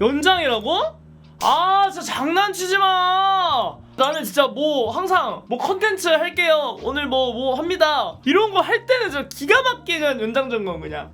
연장이라고? 아 진짜 장난치지 마! 나는 진짜 뭐 항상 뭐 컨텐츠 할게요. 오늘 뭐 뭐 합니다. 이런 거 할 때는 저 기가 막히게 그냥 연장 점검 그냥.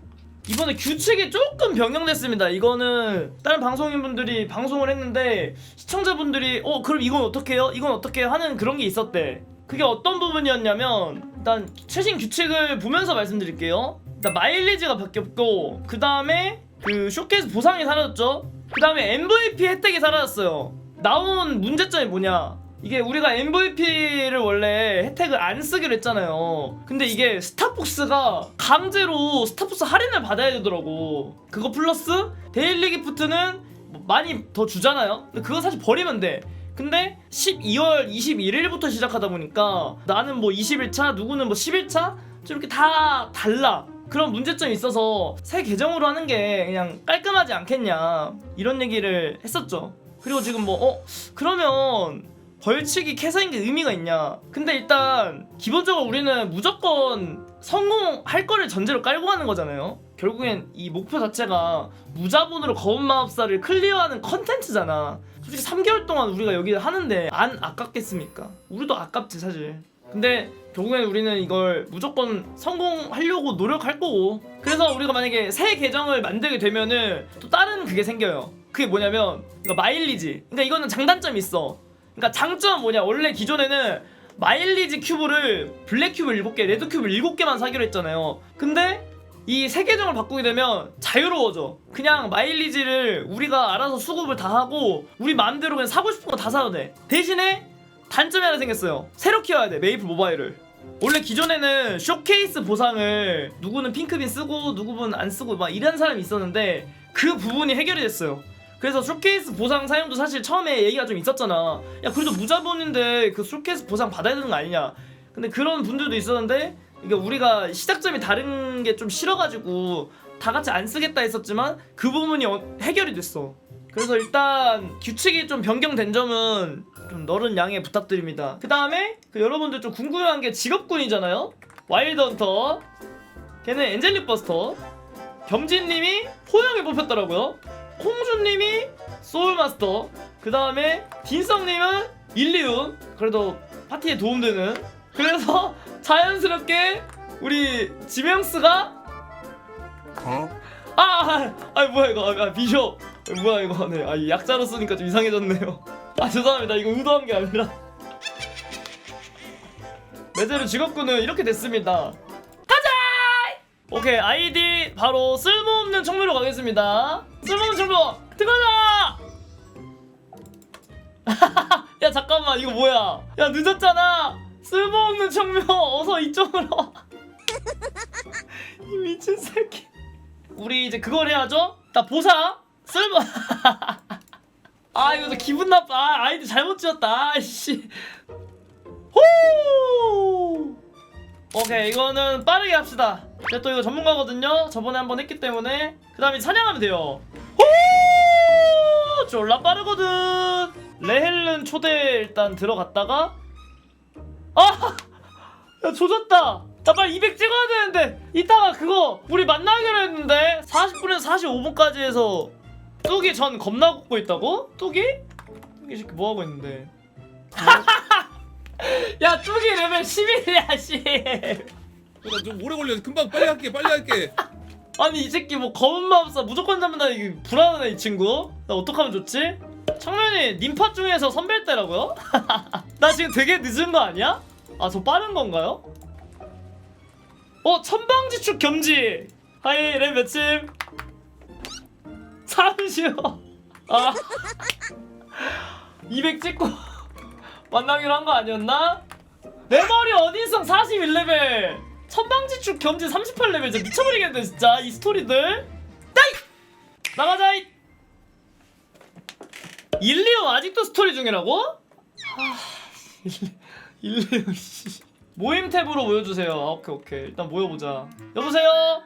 이번에 규칙이 조금 변경됐습니다. 이거는 다른 방송인분들이 방송을 했는데 시청자분들이 어 그럼 이건 어떻게 해요? 이건 어떻게 해요? 하는 그런 게 있었대. 그게 어떤 부분이었냐면 일단 최신 규칙을 보면서 말씀드릴게요. 일단 마일리지가 바뀌었고 그 다음에 그 쇼케이스 보상이 사라졌죠 그 다음에 MVP 혜택이 사라졌어요. 나온 문제점이 뭐냐? 이게 우리가 MVP를 원래 혜택을 안 쓰기로 했잖아요. 근데 이게 스타폭스가 강제로 스타폭스 할인을 받아야 되더라고. 그거 플러스 데일리 기프트는 뭐 많이 더 주잖아요? 근데 그거 사실 버리면 돼. 근데 12월 21일부터 시작하다 보니까 나는 뭐 20일차 누구는 뭐 10일차? 좀 이렇게 다 달라 그런 문제점이 있어서 새 계정으로 하는 게 그냥 깔끔하지 않겠냐 이런 얘기를 했었죠. 그리고 지금 뭐 어? 그러면 벌칙이 캐서인 게 의미가 있냐? 근데 일단 기본적으로 우리는 무조건 성공할 거를 전제로 깔고 가는 거잖아요. 결국엔 이 목표 자체가 무자본으로 검은 마법사를 클리어하는 컨텐츠잖아. 솔직히 3개월 동안 우리가 여기 하는데 안 아깝겠습니까? 우리도 아깝지 사실. 근데 결국엔 우리는 이걸 무조건 성공하려고 노력할 거고. 그래서 우리가 만약에 새 계정을 만들게 되면은 또 다른 그게 생겨요. 그게 뭐냐면 그러니까 마일리지. 그러니까 이거는 장단점이 있어. 그러니까 장점은 뭐냐. 원래 기존에는 마일리지 큐브를 블랙 큐브 7개 레드 큐브 7개만 사기로 했잖아요. 근데 이 세 계정을 바꾸게 되면 자유로워져. 그냥 마일리지를 우리가 알아서 수급을 다 하고 우리 마음대로 그냥 사고 싶은 거 다 사도 돼. 대신에 단점이 하나 생겼어요. 새로 키워야 돼 메이플 모바일을. 원래 기존에는 쇼케이스 보상을 누구는 핑크빈 쓰고 누구는 안 쓰고 막 이런 사람이 있었는데 그 부분이 해결이 됐어요. 그래서 쇼케이스 보상 사용도 사실 처음에 얘기가 좀 있었잖아. 야 그래도 무자본인데 그 쇼케이스 보상 받아야 되는 거 아니냐. 근데 그런 분들도 있었는데 이게 우리가 시작점이 다른 게 좀 싫어가지고 다 같이 안 쓰겠다 했었지만 그 부분이 어- 해결이 됐어. 그래서 일단 규칙이 좀 변경된 점은 좀 너른 양해 부탁드립니다. 그 다음에 그 여러분들 좀 궁금한 게 직업군이잖아요. 와일드 헌터 걔는 엔젤릭 버스터 겸진님이 포영에 뽑혔더라고요. 콩주님이 소울마스터 그 다음에 딘성님은 일리움 그래도 파티에 도움되는. 그래서 자연스럽게 우리 지명스가 어? 아, 아, 아 뭐야 이거? 아, 비숍 아, 뭐야 이거? 네, 아, 이 약자로 쓰니까 좀 이상해졌네요 아 죄송합니다. 이거 의도한 게 아니라. 매제로 직업군은 이렇게 됐습니다. 가자! 오케이 아이디 바로 쓸모없는 청묘로 가겠습니다. 쓸모없는 청묘 들어가자! 야 잠깐만 이거 뭐야? 야 늦었잖아! 쓸모없는 청묘 어서 이쪽으로 와. 이 미친 새끼. 우리 이제 그걸 해야죠? 나 보상! 쓸모 아 이거 저 기분 나빠. 아, 아이디 잘못 지었다. 아이씨. 호! 오케이 이거는 빠르게 합시다. 제가 또 이거 전문가거든요. 저번에 한 번 했기 때문에 그 다음에 사냥하면 돼요. 호! 졸라 빠르거든. 레헬른 초대 일단 들어갔다가. 아! 야 조졌다. 나 빨리 200 찍어야 되는데. 이따가 그거 우리 만나기로 했는데 40분에서 45분까지 해서 뚜기 전 겁나 굽고 있다고? 뚜기? 뚜기 새끼 뭐하고 있는데 야 뚜기 레벨 11이야 씨 나좀 오래 걸려. 금방 빨리 할게. 빨리 할게. 아니 이 새끼 뭐 검은 마법사 무조건 잡는다 이게 불안하네 이 친구 나 어떡하면 좋지? 청년이 님파 중에서 선배일 때라고요? 나 지금 되게 늦은 거 아니야? 아 저 빠른 건가요? 어 천방지축 겸지 하이 랩몇 침? 30요 아200 찍고 만나기로 한 거 아니었나? 내 머리 어디서 41레벨 천방지축 겸지 38레벨 진짜 미쳐버리겠네 진짜 이 스토리들 따이! 나가자 이 일리오 아직도 스토리 중이라고? 아 일리오 씨 모임 탭으로 모여주세요 아, 오케이 오케이 일단 모여보자 여보세요?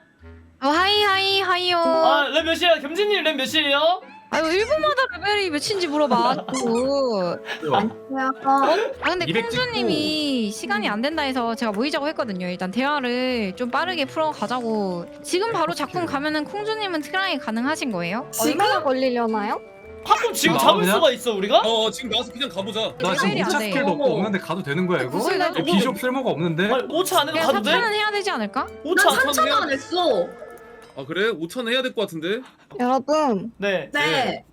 어, 하이 하이 하이요. 아 랩 몇이에요? 겸진님 랩 몇이에요? 아유 1분마다 레벨이 몇인지 물어봐. 또. 아 근데 200 콩주님이 시간이 안 된다 해서 제가 모이자고 했거든요. 일단 대화를 좀 빠르게 풀어 가자고. 지금 바로 작품 가면은 콩주님은 트라이 가능하신 거예요? 얼마나 걸리려나요? 가끔 지금 나와, 잡을 그냥? 수가 있어 우리가? 어 지금 나와서 그냥 가보자 나 지금 레벨이 안 5차 돼. 스킬도 없고 없는데 가도 되는 거야 이거? 거의 나이 비숍 쓸모가 없는데? 아니 5차 안에도 그냥 가도 돼? 4차는 해야 되지 않을까? 5차 난안 3천 안 했어. 아 그래? 5천 해야 될 것 같은데 여러분 네 네.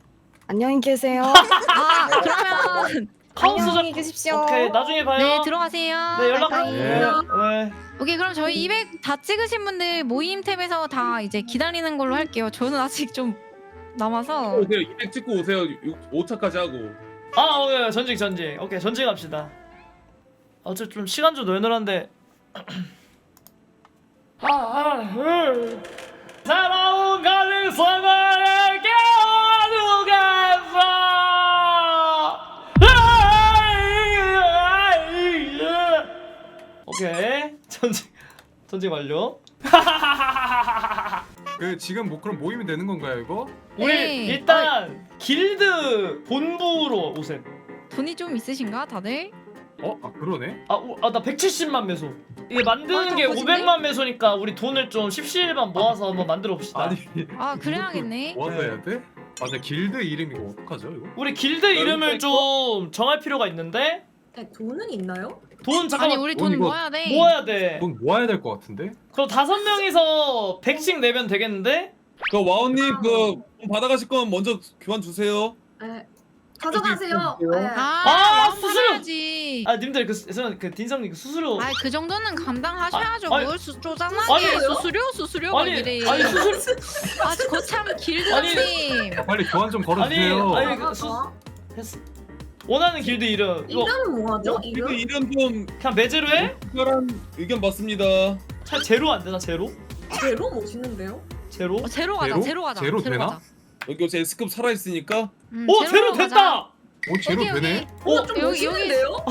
안녕히 계세요. 아 그러면 카오스 안녕히 작 계십시오. 오케이 나중에 봐요 네 들어가세요. 네 연락 바이바이. 네, 네. 오케이 그럼 저희 200 다 찍으신 분들 모임 탭에서 다 이제 기다리는 걸로 할게요. 저는 아직 좀 남아서 오세요 200 찍고 오세요 5차까지 하고 아, 어, 예, 전직 전직. 오케이, 전직 합시다. 어차피 좀 시간 좀 널널한데. 아, 아, 으. 살아온 가능성을 깨우겠어. 오케이, 전직 전직 완료. 그 지금 뭐 그럼 모이면 되는 건가요 이거? 우리 네. 일단 길드 본부로 오셈. 돈이 좀 있으신가 다들? 어? 아 그러네? 아, 우- 아, 나 170만 매소. 이게 만드는 아, 게더 커진대? 500만 매소니까 우리 돈을 좀 십시일반 모아서 한번 만들어 봅시다. 아니 아 그래야겠네. 뭐 하자 해야 돼? 아 근데 길드 이름 이거 어떡하죠 이거? 우리 길드 이름을 좀 정할 필요가 있는데 네, 돈은 있나요? 돈 아니 잠깐만 우리 돈 돈 이거 모아야 돼. 모아야 돼. 돈 모아야 될 것 같은데? 그럼 다섯 명이서 100씩 내면 되겠는데? 그 와온님 그돈 받아가실 건 먼저 교환 주세요 네. 가져가세요. 네. 아, 아, 마음 수수료! 받아야지. 아, 님들 그, 수- 그 딘성님 그 수수료 아, 그 정도는 감당하셔야죠. 아, 아니, 뭘 수, 아니, 쪼잔하게 수수료 수수료 막 아니, 이래. 아니 수수료 아, 거참 길드님. 빨리 교환 좀 아니, 걸어주세요 아니, 아, 그 수- 아, 했어. 원하는 길드 이름 이거 이름은 뭐하죠? 이거 이름? 이름 좀 그냥 매제로 해? 특별한 의견 받습니다 차 제로 안 되나 제로? 제로 멋있는데요? 제로? 어, 제로 가자. 제로? 제로 가자. 제로 되나? 가자. 여기 어제 S급 살아있으니까 음, 오 제로 제로로 가자. 됐다. 오 제로 오케이, 되네? 오좀 여기, 멋있는데요?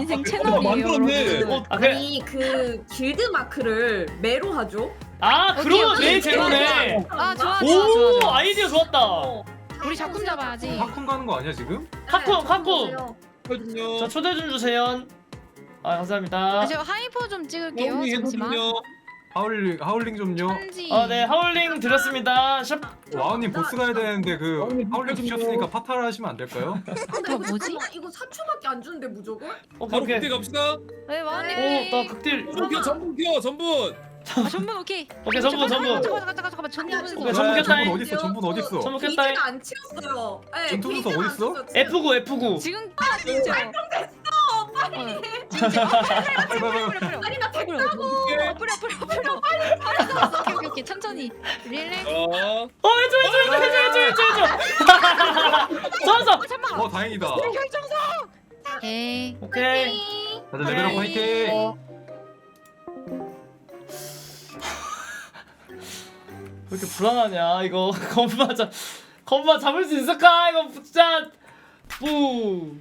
인생 어, 채널이에요. 만들었네 여러분. 어, 아, 그래. 아니 그 길드 마크를 매로 하죠? 아 그러면 내. 제로네. 아, 좋아, 좋아, 좋아, 오 좋아. 아이디어 좋았다. 어. 우리 작품 잡아야지. 팝콘 가는 거 아니야 지금? 카쿠, 네, 카쿠. 저 초대 좀 주세요. 아 감사합니다. 아, 제가 하이퍼 좀 찍을게요. 잠시만. 하울링 하울링 좀요. 아네 하울링 드렸습니다. 샵. 와우님 보스 가야 되는데 그 와우님 하울링. 주셨으니까 파탈 하시면 안 될까요? 아, 근데 저 이거 뭐지? 잠깐만, 이거 4초밖에 안 주는데 무조건? 오케이 바로 오케이. 그때 갑시다 네, 와님. 오나 극딜. 오케이 전분 키워 전분 아, 전부 오케이. 오케이 전부 전부. 잠깐 잠깐 잠깐 잠깐만 전부 아니야, 보고. 오케이, 전부 켰다. 전분 전분 어딨어? 전부 켰다. 게이지가 안 치웠어요. 네, 전투부서 게이지가 안 어딨어? 치웠어요, 지금. F9 F9. 지금 아 진짜. 어, 빨리. 어. 빨리, 빨리, 뿌려. 아니 나 됐다고. 뿌려 뿌려 뿌려 뿌려. 오케이 오케이 오케이 천천히. 릴렉스. 자어 해줘 해줘 해줘 해줘 해줘 해줘. 좋았어. 어 잠깐. 어 다행이다 결정성. 오케이. 오케이. 다들 레벨업 화이팅 왜 이렇게 불안하냐 이거 건마 잡 건마 잡을 수 있을까 이거 진짜 부.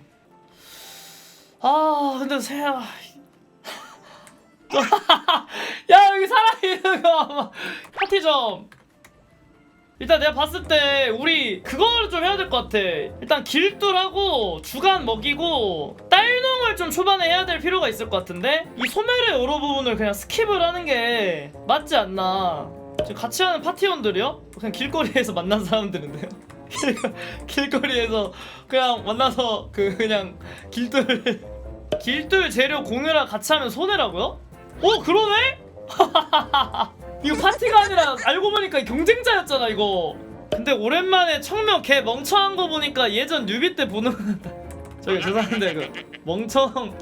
아 근데 새야. 야 여기 살아있는 거 아마. 파티 좀. 일단 내가 봤을 때 우리 그거를 좀 해야 될 것 같아. 일단 길들하고 주간 먹이고 딸농을 좀 초반에 해야 될 필요가 있을 것 같은데? 이 소멸의 여러 부분을 그냥 스킵을 하는 게 맞지 않나. 지금 같이 하는 파티원들이요? 그냥 길거리에서 만난 사람들인데요? 길거- 길거리에서 그냥 만나서 그 그냥 길들 길들 재료 공유랑 같이 하면 손해라고요? 어 그러네? 이거 파티가 아니라 알고 보니까 경쟁자였잖아 이거. 근데 오랜만에 청명 걔 멍청한 거 보니까 예전 뉴비 때 보는 저기 죄송한데 그 멍청.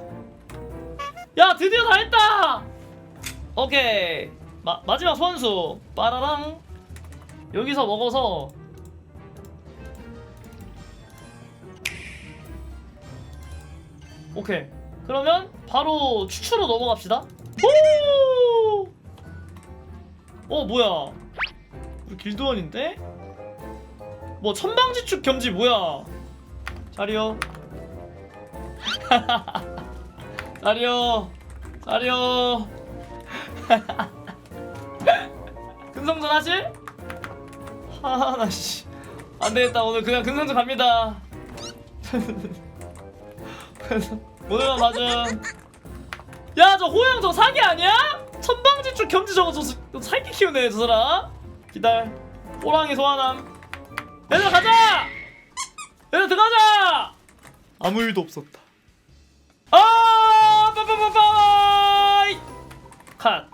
야 드디어 다 했다! 오케이. 마, 마지막 선수. 빠라랑. 여기서 먹어서. 오케이 그러면 바로 추추로 넘어갑시다. 오! 어 뭐야? 우리 길드원인데? 뭐 천방지축 겸지 뭐야? 자리요. 자리요. 자리요. 근성전 하실? 하나 씨. 안 되겠다. 오늘 그냥 근성주 갑니다 오늘만 맞음 야 저 호영 저 사기 아니야? 천방지축 겸지 저거 저, 저 사기 키우네 저 사람 기다려 호랑이 소환함 얘들아 가자 얘들아 들어가자 아무 일도 없었다 아 빠빠빠빠이 컷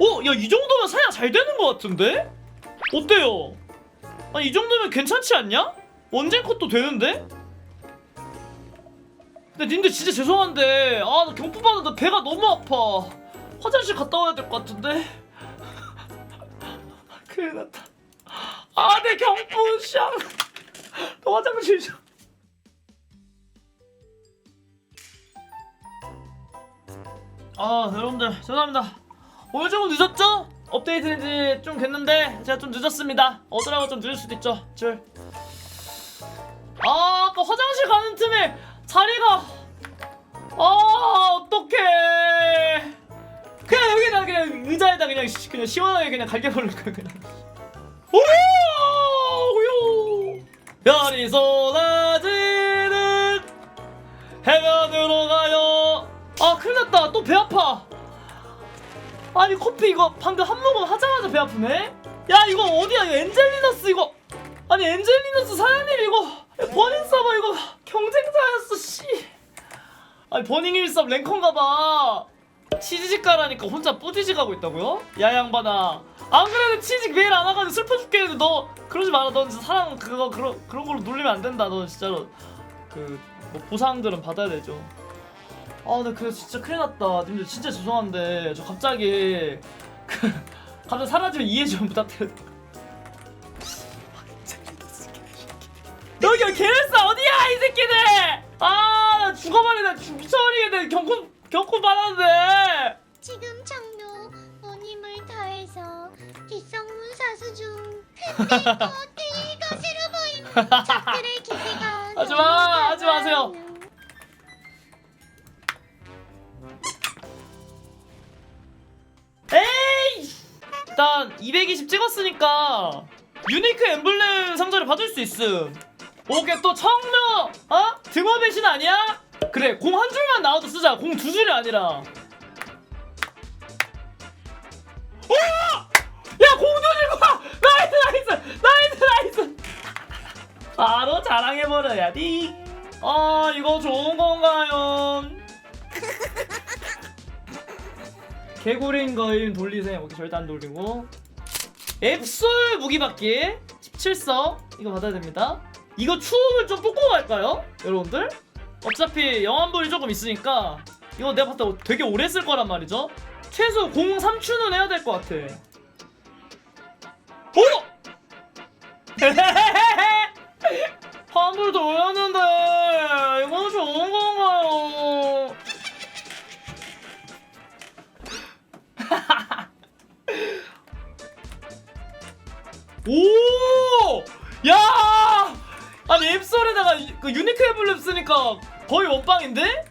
어? 야이 정도면 사냥 잘 되는 것 같은데? 어때요? 아니 이 정도면 괜찮지 않냐? 원젠 컷도 되는데? 근데 님들 진짜 죄송한데 아 나 경품 받는데 배가 너무 아파. 화장실 갔다 와야 될 것 같은데? 큰일 났다. 아 내 경품 샹. 나 화장실 좀. 아 여러분들 죄송합니다. 오늘 조금 늦었죠? 업데이트된 지좀 됐는데 제가 좀 늦었습니다. 어쩌라고 좀 늦을 수도 있죠. 줄. 아 아까 화장실 가는 틈에 자리가 아 어떡해. 그냥 여기다 그냥 의자에다 그냥 시, 그냥 시원하게 그냥 갈겨버릴 거야 그냥. 오요 오요 별이 쏟아지는 해변으로 가요. 아 큰일 났다. 또 배 아파. 아니 커피 이거 방금 한 모금 하자마자 배 아프네? 야 이거 어디야? 이거 엔젤리너스 이거. 아니 엔젤리너스 사장님 이거 버닝 서버 이거 경쟁자였어 씨. 아니 버닝 일섭 랭커인가봐. 치즈직 가라니까 혼자 뿌디직 하고 있다고요? 야 양반아. 안 그래도 치즈직 매일 안 와가지고 슬퍼 죽겠는데 너 그러지 마라. 너 진짜 사람 그거 그런 그런 걸로 놀리면 안 된다. 너 진짜로 그 뭐 보상들은 받아야 되죠. 아 근데 그 진짜 큰일 났다. 님들 진짜 죄송한데 저 갑자기 그 갑자기 사라지면 이해 좀 부탁드려요 여기 개레스 어디야 이 새끼들! 아나 죽어버리네. 죽- 미쳐버리겠네 경고 경고 받았는데. 지금 장로 원힘을 다해서 뒷성문 사수 중 근데 어디 것으로 보이는 적들의 기세가 하지 마, 하지 마세요. 에이! 일단 220 찍었으니까 유니크 엠블렘 상자를 받을 수 있음 오케이 또 청묘 어? 등어 배신 아니야? 그래 공 한 줄만 나와도 쓰자 공 두 줄이 아니라 오! 야 공도 와! 나이스 나이스 나이스 나이스 바로 자랑해버려야 돼. 아 이거 좋은 건가요? 개구리인 거임 돌리세요. 오케이 절대 안 돌리고. 앱솔 무기받기 17성 이거 받아야 됩니다. 이거 추움을 좀 뽑고 갈까요, 여러분들? 어차피 영환불이 조금 있으니까 이거 내가 봤을 때 되게 오래 쓸 거란 말이죠. 최소 03추는 해야 될 것 같아. 오! 환불도 올렸는데 이거 좋은 건가요? 오! 이- 그 유니크 앱을 쓰니까 거의 원빵인데?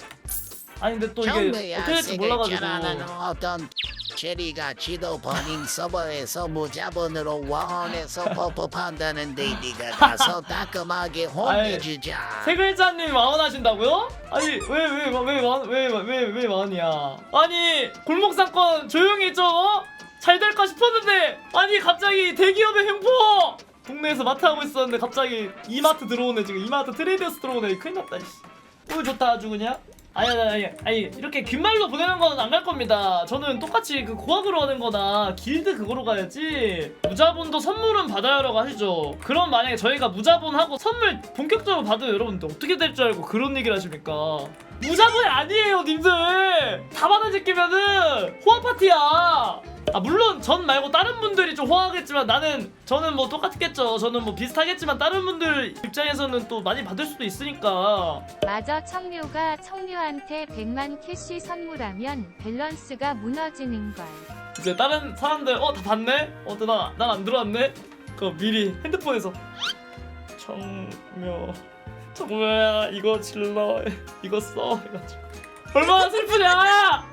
아니 근데 또 이게 어떻게 될지 몰라가지고 어떤 체리가 지도 버닝 서버에서 무자본으로 원에서 퍼프한다는데 네가 가서 따끔하게 혼내주자 세 글자님이 마흔 하신다고요? 아니 왜왜 왜왜왜왜왜 마흔이야? 아니 골목 사건 조용히 좀 어? 잘 될까 싶었는데 아니 갑자기 대기업의 횡포 동네에서 마트 하고 있었는데 갑자기 이마트 들어오네 지금. 이마트 트레이더스 들어오네. 큰일 났다 씨. 오늘 좋다 아주 그냥. 아니 아니 아니 아니 이렇게 귓말로 보내는 거는 안갈 겁니다. 저는 똑같이 그 고학으로 하는 거나 길드 그거로 가야지. 무자본도 선물은 받아야라고 하시죠. 그럼 만약에 저희가 무자본하고 선물 본격적으로 받으면 여러분들. 어떻게 될 줄 알고 그런 얘기를 하십니까? 무자본이 아니에요 님들! 다 받아 제끼면은 호화 파티야 아 물론 전 말고 다른 분들이 좀 호하겠지만 나는 저는 뭐 똑같겠죠. 저는 뭐 비슷하겠지만 다른 분들 입장에서는 또 많이 받을 수도 있으니까. 마저 청묘가 청묘한테 100만 캐시 선물하면 밸런스가 무너지는 걸. 이제 다른 사람들 어 다 봤네? 어나난 안 들어왔네? 그거 미리 핸드폰에서. 청묘. 청묘야 이거 질러. 이거 써. 해가지고. 얼마나 슬프냐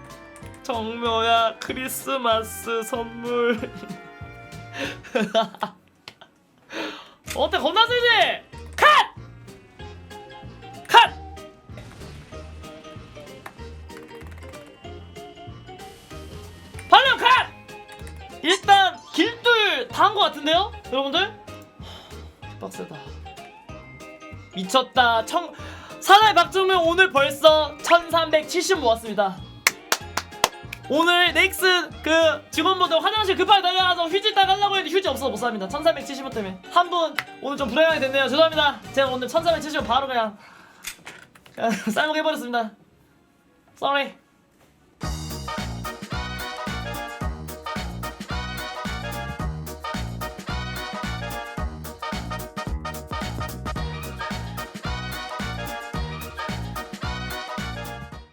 청묘야 크리스마스 선물 어때 겁나 세지? 컷! 컷! 발령 컷! 일단 길들 다 한 것 같은데요? 여러분들? 빡세다 미쳤다 청... 사나이 박정명 오늘 벌써 1370 모았습니다 오늘 넥슨 그 직원분들 화장실 급하게 달려가서 휴지 딱 하려고 했는데 휴지 없어서 못 삽니다. 1370원 때문에. 한 분 오늘 좀 불행하게 됐네요. 죄송합니다. 제가 오늘 1370원 바로 그냥 그냥 쌀먹 해버렸습니다. Sorry